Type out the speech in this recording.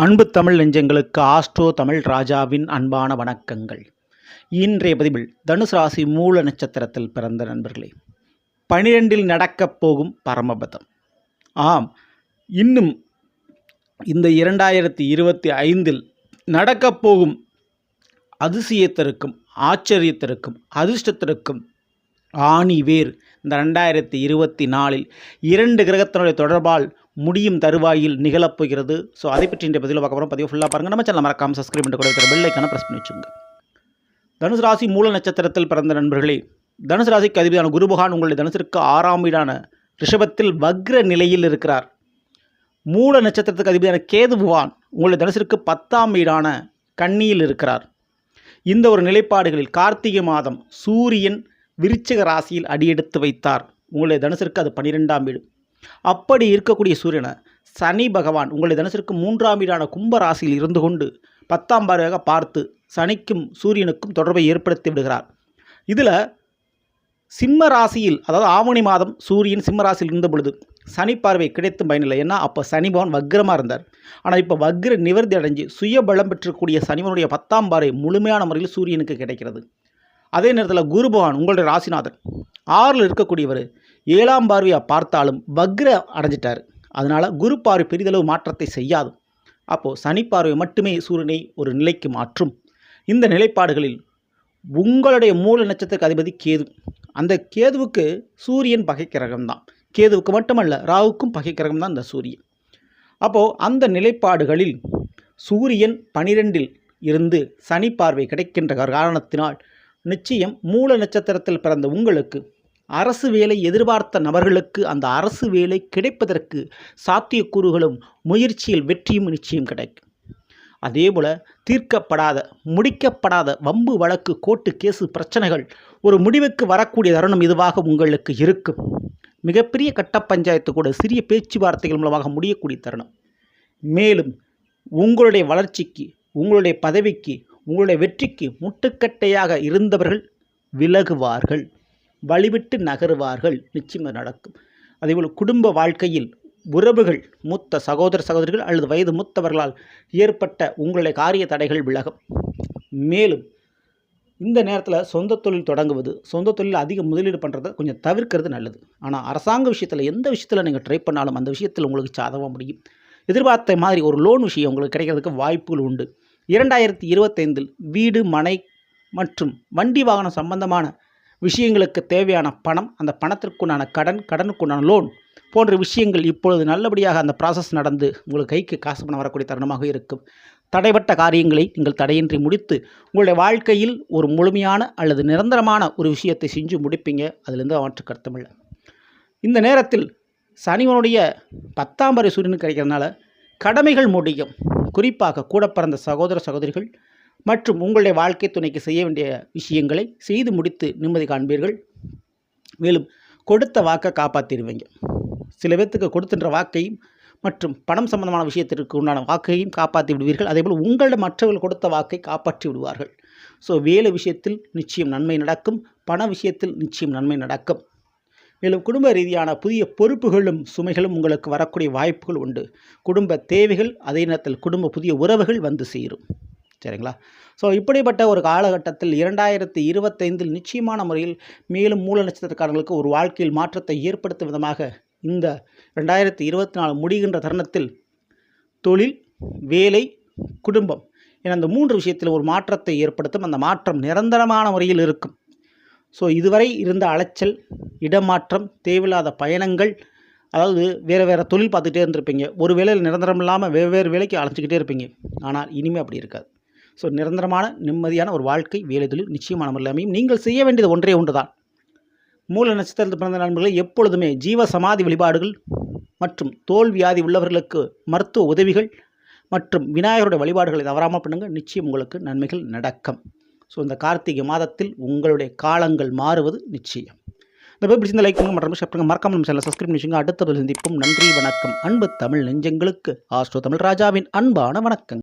அன்பு தமிழ் நெஞ்சங்களுக்கு ஆஸ்ட்ரோ தமிழ் ராஜாவின் அன்பான வணக்கங்கள். இன்றைய பதிவில் தனுசு ராசி மூல நட்சத்திரத்தில் பிறந்த நண்பர்களே பனிரெண்டில் நடக்கப் போகும் பரமபதம். ஆம் இன்னும் இந்த இரண்டாயிரத்தி இருபத்தி ஐந்தில் நடக்கப் போகும் அதிசயத்திற்கும் ஆச்சரியத்திற்கும் அதிர்ஷ்டத்திற்கும் ஆணி வேர். இந்த ரெண்டாயிரத்தி இருபத்தி நாலில் இரண்டு கிரகத்தினுடைய தொடர்பால் முடியும் தருவாயில் நிகழப்போகிறது ஸோ அதை பற்றி இந்த பதிவில் பார்க்க போகிறோம் பதிவு ஃபுல்லாக பாருங்கள் நம்ம சேனல் மறக்காமல் சப்ஸ்கிரைப் பண்ணி கூட பெல் ஐக்கான ப்ரெஸ் பண்ணி வச்சுங்க தனுசு ராசி மூல நட்சத்திரத்தில் பிறந்த நண்பர்களே தனுசு ராசிக்கு அதிபதியான குருபகான் உங்களுடைய தனுசிற்கு ஆறாம் வீடான ரிஷபத்தில் வக்ர நிலையில் இருக்கிறார். மூல நட்சத்திரத்துக்கு அதிபதியான கேதுபுவான் உங்களுடைய தனுசிற்கு பத்தாம் வீடான கன்னியில் இருக்கிறார். இந்த ஒரு நிலைப்பாடுகளில் கார்த்திகை மாதம் சூரியன் விருச்சிக ராசியில் அடியெடுத்து வைத்தார். உங்களுடைய தனுசிற்கு அது பன்னிரெண்டாம் வீடு. அப்படி இருக்கக்கூடிய சூரியனை சனி பகவான் உங்களுடைய தனுசிற்கு மூன்றாம் வீடான கும்ப ராசியில் இருந்து கொண்டு பத்தாம் பார்வையாக பார்த்து சனிக்கும் சூரியனுக்கும் தொடர்பை ஏற்படுத்தி விடுகிறார். இதில் சிம்ம ராசியில் அதாவது ஆவணி மாதம் சூரியன் சிம்ம ராசியில் இருந்த பொழுது சனி பார்வை கிடைத்தும் பயனில்லை. ஏன்னா அப்போ சனி பகவான் வக்ரமாக இருந்தார். ஆனால் இப்போ வக்ர நிவர்த்தி அடைஞ்சு சுய பலம் பெற்றக்கூடிய சனிவனுடைய பத்தாம் பார்வை முழுமையான முறையில் சூரியனுக்கு கிடைக்கிறது. அதே நேரத்தில் குரு பகவான் உங்களுடைய ராசிநாதன் ஆறில் இருக்கக்கூடியவர் ஏழாம் பார்வையாக பார்த்தாலும் வக்ர அடைஞ்சிட்டார். அதனால் குரு பார்வை பெரிதளவு மாற்றத்தை செய்யாது. அப்போது சனி பார்வை மட்டுமே சூரியனை ஒரு நிலைக்கு மாற்றும். இந்த நிலைப்பாடுகளில் உங்களுடைய மூல நட்சத்திரக்கு அதிபதி கேது. அந்த கேதுவுக்கு சூரியன் பகை கிரகம்தான் கேதுவுக்கு மட்டுமல்ல ராவுக்கும் பகை கிரகம் தான் இந்த சூரியன். அப்போது அந்த நிலைப்பாடுகளில் சூரியன் பனிரெண்டில் இருந்து சனி பார்வை கிடைக்கின்ற காரணத்தினால் நிச்சயம் மூல நட்சத்திரத்தில் பிறந்த உங்களுக்கு அரசு வேலை எதிர்பார்த்த நபர்களுக்கு அந்த அரசு வேலை கிடைப்பதற்கு சாத்தியக்கூறுகளும் முயற்சியில் வெற்றியும் நிச்சயம் கிடைக்கும். அதேபோல் தீர்க்கப்படாத முடிக்கப்படாத வம்பு வழக்கு கோர்ட்டு கேசு பிரச்சனைகள் ஒரு முடிவுக்கு வரக்கூடிய தருணம் இதுவாக உங்களுக்கு இருக்கும். மிகப்பெரிய கட்ட பஞ்சாயத்து கூட சிறிய பேச்சுவார்த்தைகள் மூலமாக முடியக்கூடிய தருணம். மேலும் உங்களுடைய வளர்ச்சிக்கு உங்களுடைய பதவிக்கு உங்களுடைய வெற்றிக்கு முட்டுக்கட்டையாக இருந்தவர்கள் விலகுவார்கள் வழிவிட்டு நகருவார்கள். நிச்சயமாக நடக்கும். அதேபோல் குடும்ப வாழ்க்கையில் உறவுகள் மூத்த சகோதர சகோதரிகள் அல்லது வயது மூத்தவர்களால் ஏற்பட்ட உங்களுடைய காரிய தடைகள் விலகும். மேலும் இந்த நேரத்தில் சொந்த தொழில் தொடங்குவது சொந்த தொழில் அதிக முதலீடு பண்ணுறதை கொஞ்சம் தவிர்க்கிறது நல்லது. ஆனால் அரசாங்க விஷயத்தில் எந்த விஷயத்தில் நீங்கள் ட்ரை பண்ணாலும் அந்த விஷயத்தில் உங்களுக்கு சாதமாக முடியும். எதிர்பார்த்த மாதிரி ஒரு லோன் விஷயம் உங்களுக்கு கிடைக்கிறதுக்கு வாய்ப்புகள் உண்டு. இரண்டாயிரத்தி இருபத்தைந்தில் வீடு மனை மற்றும் வண்டி வாகனம் சம்பந்தமான விஷயங்களுக்கு தேவையான பணம் அந்த பணத்திற்குண்டான கடன் கடனுக்குண்டான லோன் போன்ற விஷயங்கள் இப்பொழுது நல்லபடியாக அந்த ப்ராசஸ் நடந்து உங்களுக்கு கைக்கு காசு பணம் வரக்கூடிய தருணமாக இருக்கும். தடைப்பட்ட காரியங்களை நீங்கள் தடையின்றி முடித்து உங்களுடைய வாழ்க்கையில் ஒரு முழுமையான அல்லது நிரந்தரமான ஒரு விஷயத்தை செஞ்சு முடிப்பீங்க. அதுலேருந்து மாற்று கருத்தமில்லை இந்த நேரத்தில் சனிவனுடைய பத்தாம் வரை சூரியனுக்கு கிடைக்கிறதுனால கடமைகள் முடியும். குறிப்பாக கூட பிறந்த சகோதர சகோதரிகள் மற்றும் உங்களுடைய வாழ்க்கை துணைக்கு செய்ய வேண்டிய விஷயங்களை செய்து முடித்து நிம்மதி காண்பீர்கள். மேலும் கொடுத்த வாக்கை காப்பாற்றிடுவீங்க சில பேர்த்துக்கு கொடுத்துன்ற வாக்கையும் மற்றும் பணம் சம்பந்தமான விஷயத்திற்கு உண்டான வாக்கையும் காப்பாற்றி விடுவீர்கள். அதேபோல் உங்களிடம் மற்றவர்கள் கொடுத்த வாக்கை காப்பாற்றி விடுவார்கள். ஸோ வேலை விஷயத்தில் நிச்சயம் நன்மை நடக்கும். பண விஷயத்தில் நிச்சயம் நன்மை நடக்கும். மேலும் குடும்ப ரீதியான புதிய பொறுப்புகளும் சுமைகளும் உங்களுக்கு வரக்கூடிய வாய்ப்புகள் உண்டு. குடும்ப தேவைகள் அதே நேரத்தில் குடும்ப புதிய உறவுகள் வந்து சேரும். சரிங்களா? ஸோ இப்படிப்பட்ட ஒரு காலகட்டத்தில் இரண்டாயிரத்தி இருபத்தைந்தில் நிச்சயமான முறையில் மேலும் மூல நட்சத்திரக்காரர்களுக்கு ஒரு வாழ்க்கையில் மாற்றத்தை ஏற்படுத்தும் விதமாக இந்த ரெண்டாயிரத்தி இருபத்தி நாலு முடிகின்ற தருணத்தில் தொழில் வேலை குடும்பம் என அந்த மூன்று விஷயத்தில் ஒரு மாற்றத்தை ஏற்படுத்தும். அந்த மாற்றம் நிரந்தரமான முறையில் இருக்கும். ஸோ இதுவரை இருந்த அலைச்சல் இடமாற்றம் தேவையில்லாத பயணங்கள் அதாவது வேறு வேறு தொழில் பார்த்துட்டே இருந்திருப்பீங்க. ஒரு வேலையில் நிரந்தரம் இல்லாமல் வெவ்வேறு வேலைக்கு அழைச்சிக்கிட்டே இருப்பீங்க. ஆனால் இனிமேல் அப்படி இருக்காது. ஸோ நிரந்தரமான நிம்மதியான ஒரு வாழ்க்கை வேலை தொழில் நிச்சயமான முறையில் அமையும் நீங்கள் செய்ய வேண்டியது ஒன்றே ஒன்று தான். மூல நட்சத்திரத்தில் பிறந்த நண்பர்களை எப்பொழுதுமே ஜீவ சமாதி வழிபாடுகள் மற்றும் தோல் வியாதி உள்ளவர்களுக்கு மருத்துவ உதவிகள் மற்றும் விநாயகருடைய வழிபாடுகளை தவறாமல் பண்ணுங்கள் நிச்சயம் உங்களுக்கு நன்மைகள் நடக்கும். ஸோ இந்த கார்த்திகை மாதத்தில் உங்களுடைய காலங்கள் மாறுவது நிச்சயம். இந்த பேர் பிடிச்சிருந்த லைக் பண்ணுங்க மற்றும் ஷேர் பண்ணுங்க. மறக்காம நம்ம சேனல் சப்ஸ்கிரைப் பண்ணிச்சுங்க அடுத்த சந்திப்போம். நன்றி வணக்கம். அன்பு தமிழ் நெஞ்சங்களுக்கு ஆஸ்ட்ரோ தமிழ் ராஜாவின் அன்பான வணக்கம்